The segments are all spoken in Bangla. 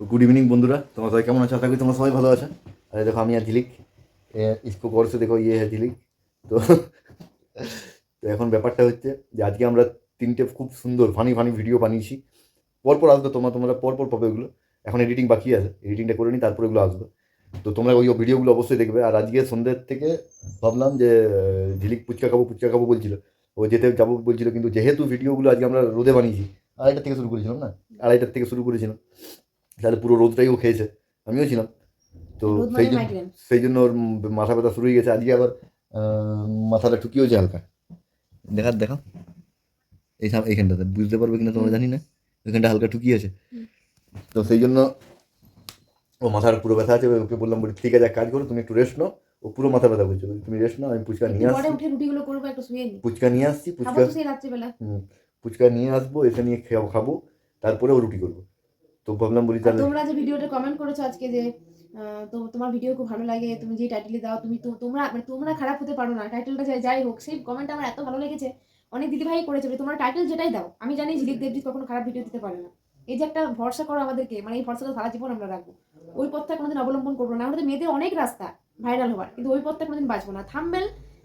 গুড ইভিনিং বন্ধুরা। তোমার সবাই কেমন আছো? আশা করি তোমার সবাই ভালো আছো। আরে দেখো, আমি আর ঝিলিক। ইস্কো করছে দেখো ইয়ে হ্যাঁ ঝিলিক। তো তো এখন ব্যাপারটা হচ্ছে যে, আজকে আমরা তিনটে খুব সুন্দর ফানি ফানি ভিডিও বানিয়েছি। পরপর আসবে তোমরা তোমরা পরপর পাবে ওগুলো। এখন এডিটিং বাকি আছে। এডিটিংটা করে নিই, তারপর ওগুলো আসবে। তো তোমরা ওই ভিডিওগুলো অবশ্যই দেখবে। আর আজকে সন্ধ্যের থেকে ভাবলাম যে, ঝিলিক পুচকা খাব পুচকা খাব বলছিল। ও যেতে যাব বলছিল, কিন্তু যেহেতু ভিডিওগুলো আজকে আমরা রোদে বানিয়েছি, আড়াইটার থেকে শুরু করেছিলাম না? আড়াইটার থেকে শুরু করেছিলাম। তাহলে পুরো রোদটাই ও খেয়েছে। আমিও ছিলাম। তো সেই মানে জন্য সেই জন্য ওর মাথা ব্যথা শুরু হয়ে গেছে। আজকে আবার মাথাটা ঠুকিয়েছে হালকা। দেখা দেখাও এই এইখানটাতে। বুঝতে পারবে কিনা তোমরা জানি না। ওইখানটা হালকা ঠুকিয়েছে তো সেই জন্য ও মাথার পুরো ব্যথা আছে। ওকে বললাম বলি ঠিক আছে কাজ করো তুমি একটু রেস্ট নাও। ও পুরো মাথা ব্যথা করছে। তুমি রেস্ট নাও আমি ফুচকা নিয়ে আসছি। ফুচকা নিয়ে আসছি হুম, ফুচকা নিয়ে আসব এসে নিয়ে খাব খাব। তারপরে ও রুটি করব। তো ভাবলাম বলি তাহলে তোমরা যে ভিডিওটা কমেন্ট করেছ আজকে যে তো তোমার ভিডিও খুব ভালো লাগে তুমি যে টাইটেলে দাও তুমি তো তোমরা মানে তোমরা খারাপ হতে পারো না টাইটেলটা যাই যাই হোক সেই কমেন্ট আমার এত ভালো লেগেছে অনেক দিদিভাই করেছে যে তোমরা টাইটেল যেটাই দাও আমি জানি ঝিলিক দেবজিৎ কখনো খারাপ ভিডিও দিতে পারে না। এই যে একটা ভরসা করো আমাদেরকে মানে এই ভরসাটা সারা জীবন আমরা রাখব। ওই পথটা কোনোদিন অবলম্বন করব না আমাদের মেয়েদের অনেক রাস্তা ভাইরাল হওয়ার কিন্তু ওই পথটা কোনোদিন বাঁচবো না। থাম্বেল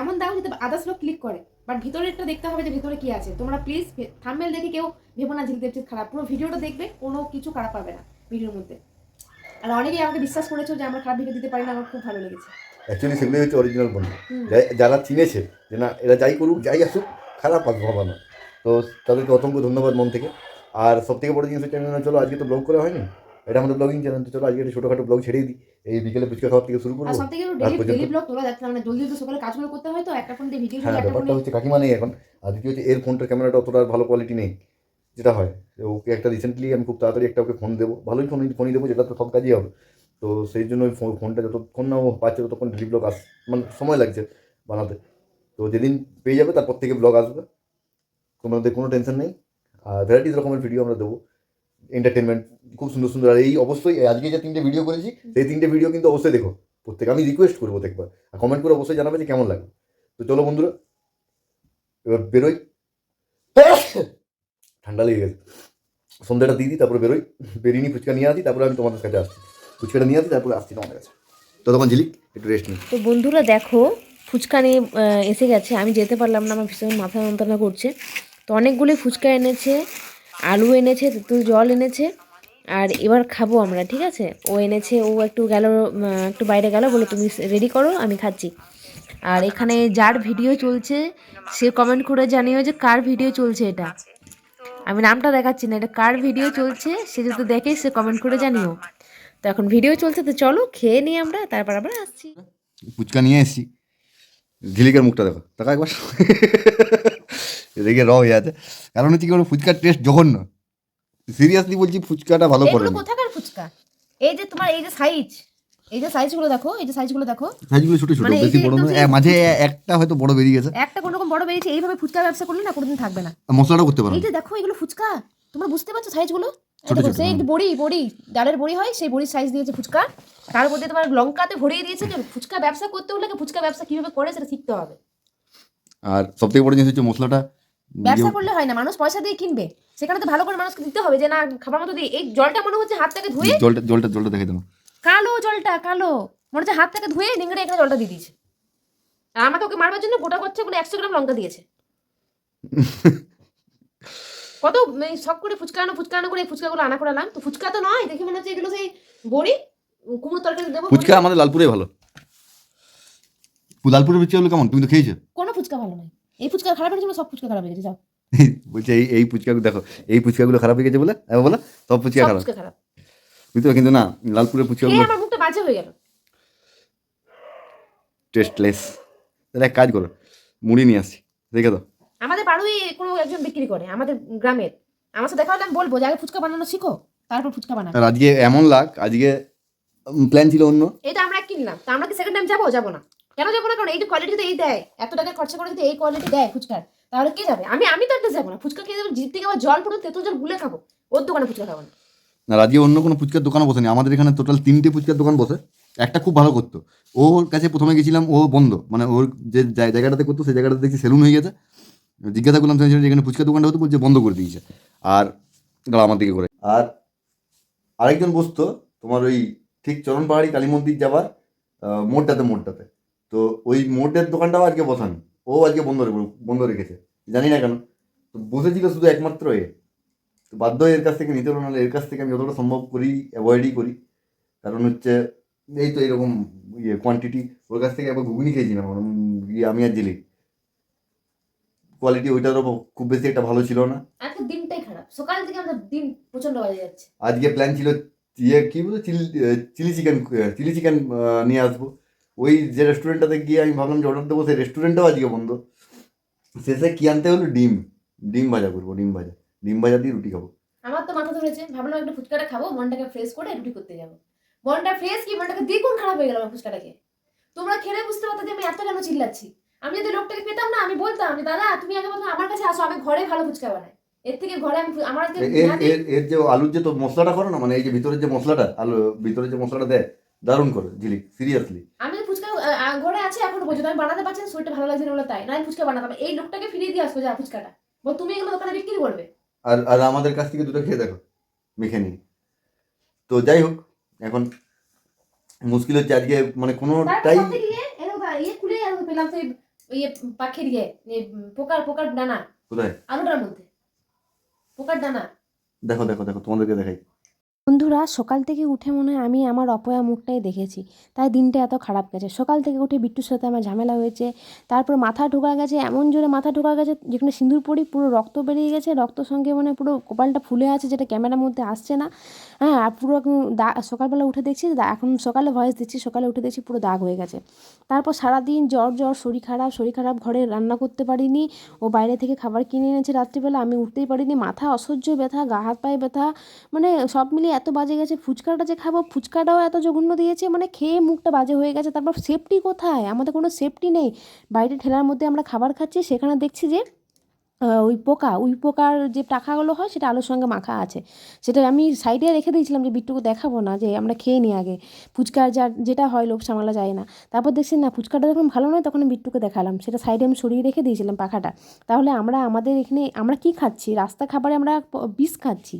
এমন দাও যাতে আদার্স লোক ক্লিক করে। বাট ভিতরেরটা দেখতে হবে যে ভিতরে কি আছে। তোমরা প্লিজ থাম্বেল দেখে কেউ ভেবো না ঝিলিক দেবজিৎ খারাপ। পুরো ভিডিওটা দেখবে কোনো কিছু খারাপ পাবে না ভিডিওর মধ্যে। আর অনেকেই আমাকে বিশ্বাস করেছ যে আমরা খারাপ ভিডিও দিতে পারি না আমার খুব ভালো লেগেছে। অ্যাকচুয়ালি সেগুলোই হচ্ছে অরিজিনাল বন্ধু। যারা চিনেছে যে না এরা যাই করুক যাই আসুক খারাপ হবে না। তো তাদেরকে অসংখ্য ধন্যবাদ মন থেকে। আর সব থেকে বড় জিনিস হচ্ছে আমি চলো আজকে তো ব্লগ করা হয়নি। এটা আমাদের ব্লগিং চ্যানেল তো চলো আজকে একটা ছোটোখাটো ব্লগ ছেড়েই দিই। এই বিকেলে ফুচকা খাওয়ার থেকে শুরু আর করব সব থেকে ডেলি ডেলি ব্লগ তোলা যাচ্ছে না মানে জলদি জলদি সকালে কাজগুলো করতে হয় তো একটা ফোন দিয়ে ভিডিও হ্যাঁ একটা ব্যাপারটা হচ্ছে কাকিমা নেই এখন। আর দ্বিতীয় হচ্ছে এর ফোনটার ক্যামেরাটা অতটা ভালো কোয়ালিটি নেই যেটা হয়। ওকে একটা রিসেন্টলি আমি খুব তাড়াতাড়ি একটা ওকে ফোন দেবো। ভালোই ফোন ফোনই দেবো যেটা তো সব কাজই হবে। তো সেই জন্য ওই ফোন- ফোনটা যতক্ষণ না ও পাচ্ছে ততক্ষণ ডেলি ব্লগ আস মানে সময় লাগছে বানাতে। তো যেদিন পেয়ে যাবে তারপর থেকে ব্লগ আসবে। তোমাদের কোনো টেনশন নেই। আর ভ্যারাইটিস রকমের ভিডিও আমরা দেবো। এন্টারটেনমেন্ট খুব সুন্দর সুন্দর। আর এই অবশ্যই আজকে যে তিনটে ভিডিও করেছি, সেই তিনটে ভিডিও কিন্তু অবশ্যই দেখো। প্রত্যেক আমি রিকোয়েস্ট করব দেখবার। আর কমেন্ট করে অবশ্যই জানাবে যে কেমন লাগে তো চলো বন্ধুরা, এবার বেরোই। ঠান্ডা লেগে গেছে। সন্ধ্যাটা দিয়ে দিই, তারপরে বেরোই। বেরিয়ে নিই ফুচকা নিয়ে আসি, তারপরে আমি তোমাদের কাছে আসছি। ফুচকাটা নিয়ে আসি, তারপরে আসছি তোমাদের কাছে। তো তখন ঝিলিক, একটু রেস্ট নিই। তো বন্ধুরা দেখো, ফুচকা নিয়ে এসে গেছে। আমি যেতে পারলাম না, আমার ভীষণ মাথা যন্ত্রণা করছে। তো অনেকগুলি ফুচকা এনেছে। আলু এনেছে, তেঁতুল জল এনেছে, আর এবার খাব আমরা, ঠিক আছে? ও এনেছে, ও একটু গেল একটু বাইরে গেল, বলে তুমি রেডি করো, আমি খাচ্ছি। আর এখানে যার ভিডিও চলছে, সে কমেন্ট করে জানিও যে কার ভিডিও চলছে এটা। আমি নামটা দেখাচ্ছি না, এটা কার ভিডিও চলছে, সে যদি দেখে, সে কমেন্ট করে জানিও। তো এখন ভিডিও চলছে, তো চলো খেয়ে নিই আমরা, তারপর আবার আসছি। ফুচকা নিয়ে এসেছি। ঝিলিকের মুখটা দেখো তাকা একবার। দেখে র হয়ে আছে। কারণ হচ্ছে কি ওর ফুচকার টেস্ট জঘন্য। সিরিয়াসলি বলছি ফুচকাটা ভালো করে কোথাকার ফুচকা? এই যে তোমার এই যে সাইজ এই যে সাইজগুলো দেখো এই যে সাইজগুলো দেখো। সাইজগুলো ছোটো ছোটো মানে বেশি বড় নয়। মাঝে একটা হয়তো বড় বেরিয়ে গেছে। একটা কোনো রকম বড় বেরিয়েছে এইভাবে ফুচকা ব্যবসা করলে না কোনোদিন থাকবে না। আর মশলাটাও করতে পারো এই যে দেখো এগুলো ফুচকা। তোমরা বুঝতে পারছ সাইজগুলো ছোট ছোট, সেই বড়ি বড়ি ডালের বড়ি হয় সেই বড়ির সাইজ দিয়েছে ফুচকা। তার মধ্যে তোমার লঙ্কাতে ভরিয়ে দিয়েছে যে ফুচকা ব্যবসা করতে হলে ফুচকা ব্যবসা কীভাবে করে সেটা শিখতে হবে। আর সব থেকে বড় জিনিস হচ্ছে মশলাটা ব্যবসা করলে হয় না মানুষ পয়সা দিয়ে কিনবে। সেখানে তো ভালো করে মানুষকে দিতে হবে যে না খাবার মতো দিয়ে এই জলটা মনে হচ্ছে হাত থেকে ধুয়ে জলটা জলটা জলটা দেখে দেবো কালো জলটা কালো। মনে হচ্ছে হাত থেকে ধুয়ে নিংড়ে এখানে জলটা দিয়ে দিয়েছে। আর আমাকে ওকে মারবার জন্য গোটা করছে বলে একশো গ্রাম লঙ্কা দিয়েছে। কত শখ করে ফুচকা আনো ফুচকা আনো করে ফুচকাগুলো আনা করালাম। তো ফুচকা তো নয় দেখে মনে হচ্ছে এগুলো সেই বড়ি কুমড়ো তরকারি দেবো ফুচকা আমাদের লালপুরে ভালো। লালপুরের ফুচকাগুলো কেমন? তুমি তো খেয়েছো? কোনো ফুচকা ভালো নয়। এই ফুচকা খারাপ হয়েছে বলে সব ফুচকা খারাপ হয়ে গেছে যাও। বলছে এই এই ফুচকাগুলো দেখো এই ফুচকাগুলো খারাপ হয়ে গেছে বলে? এবার বলো সব ফুচকা খারাপ। বুঝতে পারো? কিন্তু না লালপুরের ফুচকাগুলো আমার মুখটা বাজে হয়ে গেল। টেস্টলেস তাহলে এক কাজ করো মুড়ি নিয়ে আসছি দেখে তো আমাদের পাড়ুই কোনো একজন বিক্রি করে আমাদের গ্রামের। আমার সাথে দেখা হলে আমি বলব যে আগে ফুচকা বানানো শিখো তারপর ফুচকা বানাবে। আজকে এমন লাগ আজকে প্ল্যান ছিল অন্য। এটা আমরা কিনলাম। তা আমরা কি সেকেন্ড টাইম যাব যাব না? কেন যাব না? কারণ এই যে কোয়ালিটি তো এই দেয়, এত টাকা খরচা করে যদি এই কোয়ালিটি দেয় ফুচকার, তাহলে কে যাবে? আমি আমি তো একটা যাব না। ফুচকা খেয়ে যাব, জিপ থেকে আবার জল পুরো তেতো জল গুলে খাব। ওর দোকানে ফুচকা খাব না। আর আজকে অন্য কোনো ফুচকার দোকানও বসেনি। আমাদের এখানে টোটাল তিনটে ফুচকার দোকান বসে। একটা খুব ভালো করতো। ওর কাছে প্রথমে গেছিলাম, ও বন্ধ। মানে ওর যে জায়- জায়গাটাতে করতো, সেই জায়গাটাতে দেখছি সেলুন হয়ে গেছে। জিজ্ঞাসা করলাম তুমি যেখানে ফুচকা দোকানটা হতো, বলছে বন্ধ করে দিয়েছে। আর দাঁড়া আমার দিকে করে। আর আরেকজন বসতো, তোমার ওই ঠিক চরণ পাহাড়ি কালী মন্দির যাবার মোড়টাতে মোড়টাতে। তো ওই মোড়ের দোকানটাও আজকে বসানি। ও আজকে বন্ধ বন্ধ রেখেছে। জানি না কেন। তো বসেছিল শুধু একমাত্র এ। তো বাধ্য এর কাছ থেকে নিতে হলো নাহলে এর কাছ থেকে আমি যতটা সম্ভব করি অ্যাভয়েডই করি। কারণ হচ্ছে এই তো এরকম ইয়ে কোয়ান্টিটি ওর কাছ থেকে একবার ঘুগনি খেয়েছিলাম ইয়ে আমি আর জিলি কোয়ালিটি ওইটারও খুব বেশি একটা ভালো ছিল না। আজকে দিনটাই খারাপ। সকাল থেকে আমাদের দিন প্রচণ্ড বাজে যাচ্ছে। আজকে প্ল্যান ছিল ইয়ে কি বলতো chilli chilli chicken chilli chicken নিয়ে আসব। ওই যে রেস্টুরেন্টটাতে গিয়ে আমি ভাবলাম যে অর্ডার দেবো সেই রেস্টুরেন্টটাও আজকে বন্ধ। শেষে কি আনতে হলো? ডিম। ডিম ভাজা করব ডিম ভাজা। ডিম ভাজা দিয়ে রুটি খাব। আমার তো মাথা ধরেছে। ভাবলাম একটু ফুচকাটা খাব মনটাকে ফ্রেশ করে রুটি করতে যাব। মনটা ফ্রেশ কি মনটাকে দ্বিগুণ খারাপ হয়ে গেল আমার ফুচকাটাকে। তোমরা খেলে বুঝতে পারতো যে আমি এত কেন চিল্লাচ্ছি। আমি যদি লোকটাকে পেতাম না আমি বলতাম যে দাদা তুমি আগে প্রথমে আমার কাছে আসো আমি ঘরে ভালো ফুচকা বানাই। এর থেকে ঘরে আমি আমার এর যে আলুর যে তো মশলাটা করো না মানে এই যে ভিতরের যে মশলাটা আলু ভিতরে যে মশলাটা দেয় দারুণ করে ঝিলিক সিরিয়াসলি আমি ঘরে আছে এখন পর্যন্ত আমি বানাতে পারছি শরীরটা ভালো লাগছে না বলে তাই। না আমি ফুচকা বানাতাম এই লোকটাকে ফিরিয়ে দিয়ে আসব যা ফুচকাটা। বল তুমি এগুলো দোকানে বিক্রি করবে। আর আর আমাদের কাছ থেকে দুটো খেয়ে দেখো মেখে নিই তো যাই হোক এখন মুশকিল হচ্ছে আজকে মানে কোনোটাই এরকম ইয়ে খুলে পেলাম সেই ইয়ে পাখির ইয়ে ইয়ে, পোকার পোকার ডানা কোথায়? আলুটার মধ্যে। পোকার ডানা দেখো দেখো দেখো তোমাদেরকে দেখাই। বন্ধুরা, সকাল থেকে উঠে মনে হয় আমি আমার অপয়া মুখটাই দেখেছি। তাই দিনটা এত খারাপ গেছে। সকাল থেকে উঠে বিট্টুর সাথে আমার ঝামেলা হয়েছে। তারপর মাথা ঢোকা গেছে, এমন জোরে মাথা ঢোকা গেছে, যেখানে সিঁদুর পরি পুরো রক্ত বেরিয়ে গেছে। রক্ত সঙ্গে মানে পুরো কপালটা ফুলে আছে, যেটা ক্যামেরার মধ্যে আসছে না। হ্যাঁ আর পুরো দা- সকালবেলা উঠে দেখছি এখন সকালে ভয়েস দিচ্ছি, সকালে উঠে দেখছি পুরো দাগ হয়ে গেছে। তারপর সারাদিন জ্বর জ্বর, শরীর খারাপ শরীর খারাপ, ঘরে রান্না করতে পারিনি। ও বাইরে থেকে খাবার কিনে এনেছে রাত্রিবেলা, আমি উঠতেই পারিনি। মাথা অসহ্য ব্যথা, গা হাত পায়ে ব্যথা মানে সব মিলিয়ে এত বাজে গেছে, ফুচকাটা যে খাব, ফুচকাটাও এত জঘন্য দিয়েছে মানে খেয়ে মুখটা বাজে হয়ে গেছে। তারপর সেফটি কোথায়? আমাদের কোনো সেফটি নেই। বাইরে ঠেলার মধ্যে আমরা খাবার খাচ্ছি, সেখানে দেখছি যে ওই পোকা, ওই পোকার যে টাকাগুলো হয় সেটা আলুর সঙ্গে মাখা আছে। সেটা আমি সাইডে রেখে দিয়েছিলাম যে বিট্টুকে দেখাবো না, যে আমরা খেয়ে নিই আগে। ফুচকার যা, যেটা হয় লোক সামলা যায় না। তারপর দেখছি না, ফুচকাটা যখন ভালো নয় তখন বিট্টুকে দেখালাম। সেটা সাইডে আমি সরিয়ে রেখে দিয়েছিলাম পাখাটা। তাহলে আমরা, আমাদের এখানে, আমরা কি খাচ্ছি? রাস্তা খাবারে আমরা বিষ খাচ্ছি।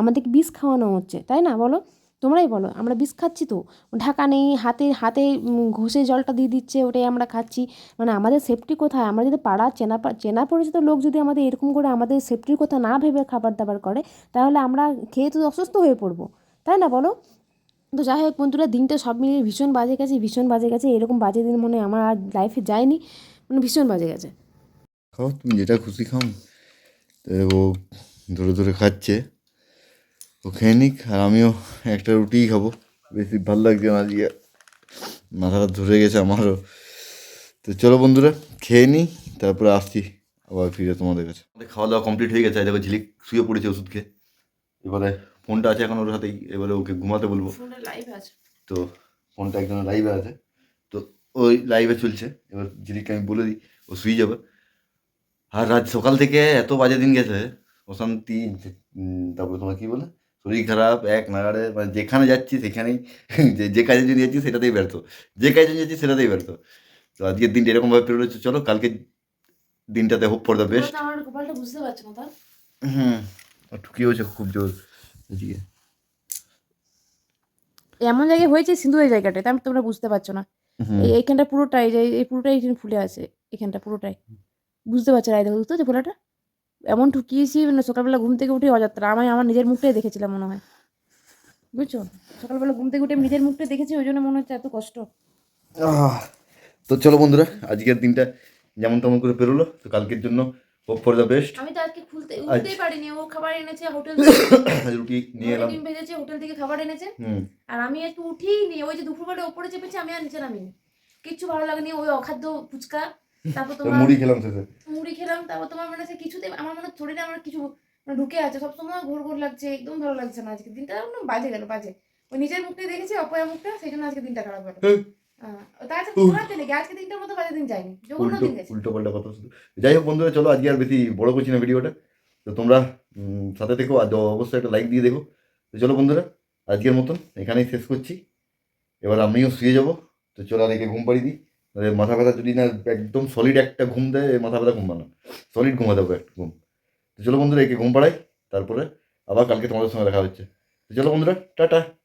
আমাদেরকে বিষ খাওয়ানো হচ্ছে, তাই না বলো? তোমরাই বলো, আমরা বিষ খাচ্ছি তো। ঢাকা নেই, হাতে হাতে ঘষে জলটা দিয়ে দিচ্ছে, ওটাই আমরা খাচ্ছি। মানে আমাদের সেফটি কোথায়? আমরা যদি পাড়া, চেনা চেনা পরিচিত লোক যদি আমাদের এরকম করে আমাদের সেফটির কথা না ভেবে খাবার দাবার করে, তাহলে আমরা খেয়ে তো অসুস্থ হয়ে পড়ব। তাই না বলো? তো যাই হোক বন্ধুরা, দিনটা সব মিলিয়ে ভীষণ বাজে গেছে, ভীষণ বাজে গেছে। এরকম বাজে দিন মনে আমার আর লাইফে যায়নি। মানে ভীষণ বাজে গেছে। খাও, তুমি যেটা খুশি খাও। ও ধরে ধরে খাচ্ছে। ও খেয়ে নিক আর আমিও একটা রুটিই খাব। বেশি ভালো লাগছে না আজকে। মাথাটা ধরে গেছে আমারও। তো চলো বন্ধুরা খেয়ে নিই তারপরে আসছি আবার ফিরে তোমাদের কাছে। আমাদের খাওয়া দাওয়া কমপ্লিট হয়ে গেছে দেখো ঝিলিক শুয়ে পড়েছে ওষুধ খেয়ে। এবারে ফোনটা আছে এখন ওর হাতেই এবারে ওকে ঘুমাতে বলব। লাইভ আছে। তো ফোনটা একজন লাইভে আছে। তো ওই লাইভে চলছে। এবার ঝিলিককে আমি বলে দিই ও শুয়ে যাবে। আর রাত সকাল থেকে এত বাজে দিন গেছে অশান্তি তারপরে তোমার কী বলে? শরীর খারাপ এক নাগাড়ে মানে যেখানে যাচ্ছি সেখানেই যে যে কাজের জন্য যাচ্ছি সেটাতেই ব্যর্থ। যে কাজের জন্য যাচ্ছি সেটাতেই ব্যর্থ। তো আজকের দিনটা এরকমভাবে পেরোচ্ছে চলো কালকে দিনটাতে হোপ ফর দ্য বেস্ট। তো বুঝতে পারছ না হুম একটু কী হয়েছে খুব জোর এদিকে। এমন জায়গায় হয়েছে সিঁদুরের জায়গাটায় তাই তোমরা বুঝতে পারছ না। এইখানটা পুরোটাই যে এই পুরোটাই এখানে ফুলে আছে এখানটা পুরোটাই। বুঝতে পারছ রায় দেখো বুঝতে পারছ ফোলাটা? এমন ঠুকিয়েছি মানে সকালবেলা ঘুম থেকে উঠে অযাত্রা। আমি আমার নিজের মুখটাই দেখেছিলাম মনে হয়। বুঝছ? সকালবেলা ঘুম থেকে উঠে আমি নিজের মুখটাই দেখেছি ওই জন্য মনে হচ্ছে এত কষ্ট। তো চলো বন্ধুরা আজকের দিনটা যেমন তেমন করে পেরোলো তো কালকের জন্য হোপ ফর দ্য বেস্ট আমি তো আজকে খুলতে উঠতেই পারিনি ও খাবার এনেছে হোটেল রুটি নিয়ে এলাম। ডিম ভেজেছে হোটেল থেকে খাবার এনেছে। হুম। আর আমি একটু উঠেই নি ওই যে দুপুরবেলা ওপরে চেপেছি আমি আর নিচে নামিনি। কিচ্ছু ভালো লাগেনি ওই অখাদ্য ফুচকা। তারপর তোমার মুড়ি খেলাম শেষে। মুড়ি খেলাম তারপর তোমার মানে কিছুতে আমার মনে শরীরে আমার কিছু মানে ঢুকে আছে সবসময় ঘোর ঘোর লাগছে একদম ভালো লাগছে না আজকে দিনটা একদম বাজে গেল বাজে। ওই নিজের দেখেছি অপয়া মুখটা সেই জন্য আজকে দিনটা খারাপ গেল পাল্টা কথা যাই হোক বন্ধুরা চলো আজকে আর বেশি বড় করছি না ভিডিওটা। তো তোমরা সাথে দেখো আর অবশ্যই একটা লাইক দিয়ে দেখো। তো চলো বন্ধুরা আজকের মতন এখানেই শেষ করছি। এবার আমিও শুয়ে যাব। তো চলো আর একে ঘুম পাড়িয়ে দিই। মাথা ব্যথা যদি না একদম সলিড একটা ঘুম দেয় মাথা ব্যথা ঘুমানো সলিড ঘুমা দেবো একটা ঘুম। তো চলো বন্ধুরা, একে ঘুম পাড়াই, তারপরে আবার কালকে তোমাদের সঙ্গে দেখা হচ্ছে। তো চলো বন্ধুরা, টাটা।